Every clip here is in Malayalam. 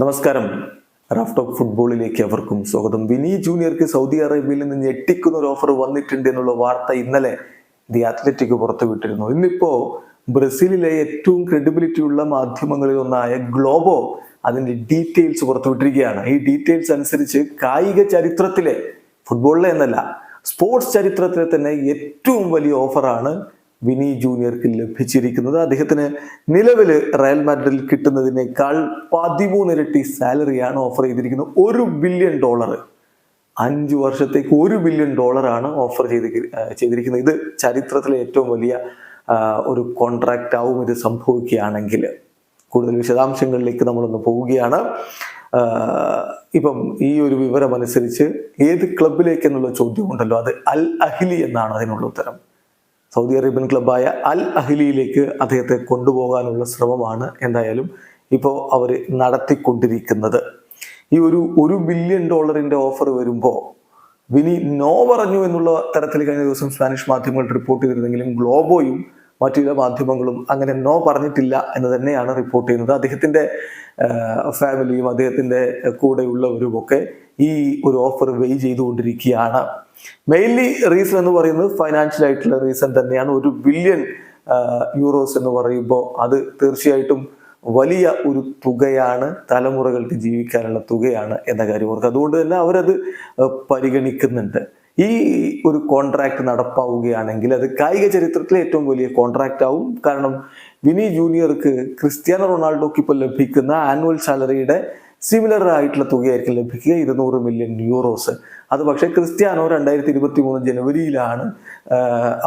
നമസ്കാരം. റാഫ് ടോക്ക് ഫുട്ബോളിലേക്ക് അവർക്കും സ്വാഗതം. വിനി ജൂനിയർക്ക് സൗദി അറേബ്യയിൽ നിന്ന് ഞെട്ടിക്കുന്ന ഒരു ഓഫർ വന്നിട്ടുണ്ട് എന്നുള്ള വാർത്ത ഇന്നലെ ദി അത്ലറ്റിക് പുറത്തുവിട്ടിരുന്നു. ഇന്നിപ്പോ ബ്രസീലിലെ ഏറ്റവും ക്രെഡിബിലിറ്റി ഉള്ള മാധ്യമങ്ങളിൽ ഒന്നായ ഗ്ലോബോ അതിന്റെ ഡീറ്റെയിൽസ് പുറത്തുവിട്ടിരിക്കുകയാണ്. ഈ ഡീറ്റെയിൽസ് അനുസരിച്ച് കായിക ചരിത്രത്തിലെ ഫുട്ബോളിലെ എന്നല്ല സ്പോർട്സ് ചരിത്രത്തിലെ തന്നെ ഏറ്റവും വലിയ ഓഫറാണ് വിനി ജൂനിയർക്ക് ലഭിച്ചിരിക്കുന്നത്. അദ്ദേഹത്തിന് നിലവിൽ റയൽ മാഡ്രിഡിൽ കിട്ടുന്നതിനേക്കാൾ പതിമൂന്നിരട്ടി സാലറിയാണ് ഓഫർ ചെയ്തിരിക്കുന്നത്. ഒരു ബില്യൺ ഡോളർ. അഞ്ച് വർഷത്തേക്ക് ഒരു ബില്യൺ ഡോളറാണ് ഓഫർ ചെയ്ത് ചെയ്തിരിക്കുന്നത്. ഇത് ചരിത്രത്തിലെ ഏറ്റവും വലിയ ഒരു കോൺട്രാക്റ്റ് ആവും ഇത് സംഭവിക്കുകയാണെങ്കിൽ. കൂടുതൽ വിശദാംശങ്ങളിലേക്ക് നമ്മളൊന്ന് പോവുകയാണ്. ഇപ്പം ഈ ഒരു വിവരം അനുസരിച്ച് ഏത് ക്ലബിലേക്ക് എന്നുള്ള ചോദ്യമുണ്ടല്ലോ? അത് അൽ അഹ്ലി എന്നാണ് അതിനുള്ള ഉത്തരം. സൗദി അറേബ്യൻ ക്ലബായ അൽ അഹ്ലിയിലേക്ക് അദ്ദേഹത്തെ കൊണ്ടുപോകാനുള്ള ശ്രമമാണ് എന്തായാലും ഇപ്പോൾ അവർ നടത്തിക്കൊണ്ടിരിക്കുന്നത്. ഈ ഒരു ഒരു ബില്യൺ ഡോളറിന്റെ ഓഫർ വരുമ്പോൾ വിനി നോ പറഞ്ഞു എന്നുള്ള തരത്തിൽ കഴിഞ്ഞ ദിവസം സ്പാനിഷ് മാധ്യമങ്ങൾ റിപ്പോർട്ട് ചെയ്തിരുന്നെങ്കിലും ഗ്ലോബോയും മറ്റു ചില മാധ്യമങ്ങളും അങ്ങനെ നോ പറഞ്ഞിട്ടില്ല എന്ന് തന്നെയാണ് റിപ്പോർട്ട് ചെയ്യുന്നത്. അദ്ദേഹത്തിന്റെ ഫാമിലിയും അദ്ദേഹത്തിന്റെ കൂടെയുള്ളവരും ഒക്കെ ഈ ഒരു ഓഫർ വെയ് ചെയ്തുകൊണ്ടിരിക്കുകയാണ്. മെയിൻലി റീസൺ എന്ന് പറയുന്നത് ഫൈനാൻഷ്യൽ ആയിട്ടുള്ള റീസൺ തന്നെയാണ്. ഒരു ബില്യൺ യൂറോസ് എന്ന് പറയുമ്പോൾ അത് തീർച്ചയായിട്ടും വലിയ ഒരു തുകയാണ് തലമുറകൾക്ക് ജീവിക്കാനുള്ള തുകയാണ് എന്ന കാര്യം ഓർക്കുക. അതുകൊണ്ട് തന്നെ അവരത് പരിഗണിക്കുന്നുണ്ട്. ഈ ഒരു കോൺട്രാക്ട് നടപ്പാവുകയാണെങ്കിൽ അത് കായിക ചരിത്രത്തിലെ ഏറ്റവും വലിയ കോൺട്രാക്റ്റ് ആവും. കാരണം വിനി ജൂനിയർക്ക് ക്രിസ്ത്യാനോ റൊണാൾഡോക്ക് ഇപ്പോൾ ലഭിക്കുന്ന ആനുവൽ സാലറിയുടെ സിമിലർ ആയിട്ടുള്ള തുകയായിരിക്കും ലഭിക്കുക. ഇരുന്നൂറ് മില്യൺ യൂറോസ് അത് പക്ഷേ ക്രിസ്ത്യാനോ രണ്ടായിരത്തി ഇരുപത്തി മൂന്ന് ജനുവരിയിലാണ്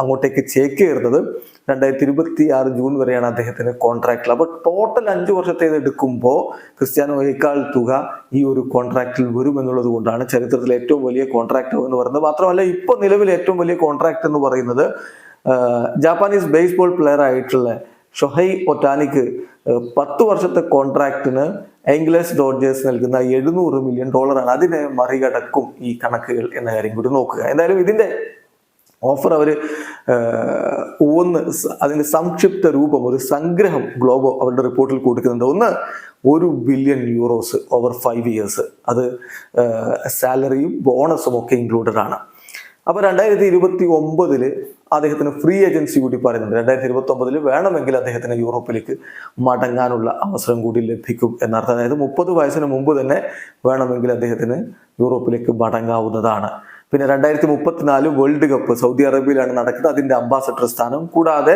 അങ്ങോട്ടേക്ക് ചേക്കേറുന്നത്. രണ്ടായിരത്തി ഇരുപത്തി ആറ് ജൂൺ വരെയാണ് അദ്ദേഹത്തിന് കോൺട്രാക്റ്റിൽ അപ്പോൾ ടോട്ടൽ അഞ്ച് വർഷത്തേത് എടുക്കുമ്പോൾ ക്രിസ്ത്യാനോയേക്കാൾ തുക ഈ ഒരു കോൺട്രാക്റ്റിൽ വരുമെന്നുള്ളത് കൊണ്ടാണ് ചരിത്രത്തിലെ ഏറ്റവും വലിയ കോൺട്രാക്ട് എന്ന് പറയുന്നത്. മാത്രമല്ല ഇപ്പോൾ നിലവിൽ ഏറ്റവും വലിയ കോൺട്രാക്ട് എന്ന് പറയുന്നത് ജാപ്പാനീസ് ബേസ്ബോൾ പ്ലെയർ ആയിട്ടുള്ള ഷൊഹൈ ഒറ്റാനിക്ക് പത്ത് വർഷത്തെ കോൺട്രാക്റ്റിന് എംഗ്ലസ് ഡോഡ്ജേഴ്സ് നൽകുന്ന എഴുന്നൂറ് മില്യൺ ഡോളറാണ് അതിനെ മറികടക്കും ഈ കണക്കുകൾ എന്ന കാര്യം കൂടി നോക്കുക. എന്തായാലും ഇതിന്റെ ഓഫർ അവർ ഒന്ന് അതിന്റെ സംക്ഷിപ്ത രൂപം ഒരു സംഗ്രഹം ഗ്ലോബോ അവരുടെ റിപ്പോർട്ടിൽ കൊടുക്കുന്നുണ്ട്. ഒന്ന് ഒരു billion euros over five years അത് സാലറിയും ബോണസും ഒക്കെ ഇൻക്ലൂഡഡ് ആണ്. അപ്പോൾ രണ്ടായിരത്തി ഇരുപത്തി ഒമ്പതിൽ അദ്ദേഹത്തിന് ഫ്രീ ഏജൻസി കൂടി പറയുന്നുണ്ട്. രണ്ടായിരത്തി ഇരുപത്തി ഒമ്പതിൽ വേണമെങ്കിൽ അദ്ദേഹത്തിന് യൂറോപ്പിലേക്ക് മടങ്ങാനുള്ള അവസരം കൂടി ലഭിക്കും എന്നർത്ഥം. അതായത് മുപ്പത് വയസ്സിന് മുമ്പ് തന്നെ വേണമെങ്കിൽ അദ്ദേഹത്തിന് യൂറോപ്പിലേക്ക് മടങ്ങാവുന്നതാണ്. പിന്നെ രണ്ടായിരത്തി മുപ്പത്തിനാല് വേൾഡ് കപ്പ് സൗദി അറേബ്യയിലാണ് നടക്കുന്നത്. അതിന്റെ അംബാസഡർ സ്ഥാനം. കൂടാതെ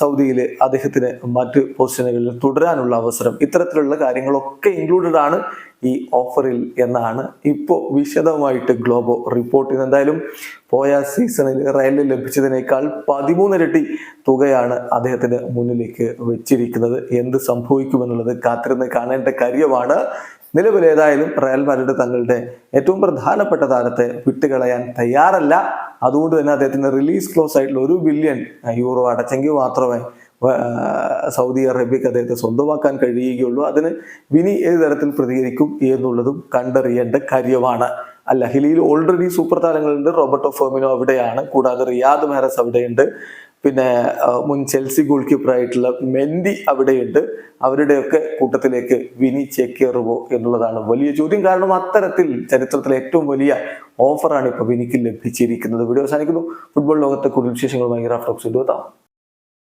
സൗദിയിൽ അദ്ദേഹത്തിന് മറ്റ് പൊസിഷനുകളിൽ തുടരാനുള്ള അവസരം. ഇത്തരത്തിലുള്ള കാര്യങ്ങളൊക്കെ ഇൻക്ലൂഡഡ് ആണ് ഈ ഓഫറിൽ എന്നാണ് ഇപ്പോൾ വിശദമായിട്ട് ഗ്ലോബോ റിപ്പോർട്ട് ചെയ്യുന്നത്. എന്തായാലും പോയ സീസണിൽ റയലിൽ ലഭിച്ചതിനേക്കാൾ പതിമൂന്നിരട്ടി തുകയാണ് അദ്ദേഹത്തിന് മുന്നിലേക്ക് വെച്ചിരിക്കുന്നത്. എന്ത് സംഭവിക്കുമെന്നുള്ളത് കാത്തിരുന്ന് കാണേണ്ട കാര്യമാണ് നിലവിൽ ഏതായാലും റയൽ മാഡ്രിഡ് തങ്ങളുടെ ഏറ്റവും പ്രധാനപ്പെട്ട താരത്തെ വിട്ടുകളയാൻ തയ്യാറല്ല. അതുകൊണ്ട് തന്നെ അദ്ദേഹത്തിന് റിലീസ് ക്ലോസ് ആയിട്ടുള്ള ഒരു ബില്യൺ യൂറോ അടച്ചെങ്കിൽ മാത്രമേ സൗദി അറേബ്യക്ക് അദ്ദേഹത്തെ സ്വന്തമാക്കാൻ കഴിയുകയുള്ളൂ. അതിന് വിനി ഏത് തരത്തിൽ പ്രതികരിക്കും എന്നുള്ളതും കണ്ടറിയേണ്ട കാര്യമാണ്. അല്ല ഹിലിയിൽ ഓൾറെഡി സൂപ്പർ താരങ്ങളുണ്ട്. റോബർട്ടോ ഫെർമിനോ അവിടെയാണ്. കൂടാതെ റിയാദ് മെഹറസ് അവിടെയുണ്ട്. പിന്നെ മുൻ ചെൽസി ഗോൾ കീപ്പർ ആയിട്ടുള്ള മെൻഡി അവിടെയുണ്ട്. അവരുടെയൊക്കെ കൂട്ടത്തിലേക്ക് വിനി ചേക്കേറുമോ എന്നുള്ളതാണ് വലിയ ചോദ്യം. കാരണം അത്തരത്തിൽ ചരിത്രത്തിലെ ഏറ്റവും വലിയ ഓഫറാണ് ഇപ്പൊ വിനിക്ക് ലഭിച്ചിരിക്കുന്നത്. വീഡിയോ അവസാനിക്കുന്നു. ഫുട്ബോൾ ലോകത്തെ കൂടുതൽ വിശേഷങ്ങളുമായി റാഫ്റ്റോക്സ് എത്താം